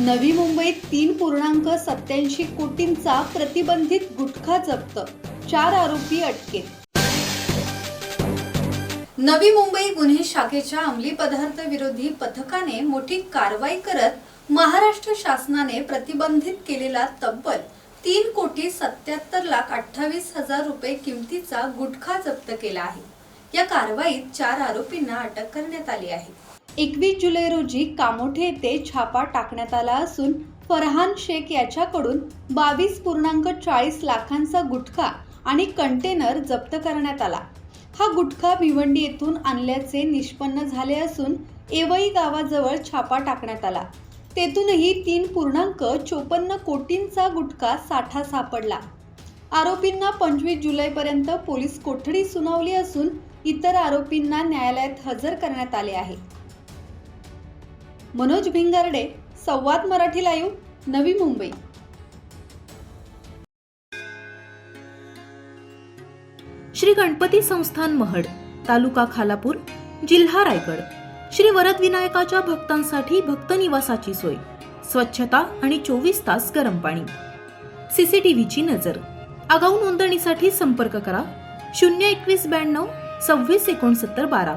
नवी मुंबईत तीन पूर्णांक सत्याऐंशी कोटींचा प्रतिबंधित गुटखा जप्त. चार आरोपी अटकेत नवी मुंबई गुन्हे शाखेच्या अंमली पदार्थ विरोधी पथकाने मोठी कारवाई करत महाराष्ट्र शासनाने प्रतिबंधित केलेला तब्बल तीन कोटी सत्याहत्तर लाख अठ्ठावीस हजार रुपये किमतीचा गुटखा जप्त केला आहे. या कारवाईत चार आरोपींना अटक करण्यात आली आहे. एकवीस जुलै रोजी कामोठे येथे छापा टाकण्यात आला असून फरहान शेख याच्याकडून बावीस पूर्णांक चाळीस लाखांचा गुटखा आणि कंटेनर जप्त करण्यात आला. हा गुटखा भिवंडी येथून आणल्याचे निष्पन्न झाले असून एवई गावाजवळ छापा टाकण्यात आला. तेथूनही तीन पूर्णांक चोपन्न कोटींचा गुटखा साठा सापडला. आरोपींना पंचवीस जुलैपर्यंत पोलीस कोठडी सुनावली असून इतर आरोपींना न्यायालयात हजर करण्यात आले आहे. मनोज भिंगारडे संवाद मराठी लाईव्ह नवी मुंबई. श्री गणपती संस्थान महड तालुका खालापूर जिल्हा रायगड. श्री वरद विनायकाच्या भक्तांसाठी भक्त निवासाची सोय स्वच्छता आणि चोवीस तास गरम पाणी. सीसीटीव्हीची नजर. आगाऊ नोंदणीसाठी संपर्क करा शून्य एकवीस ब्याण्णव सव्वीस एकोणसत्तर बारा.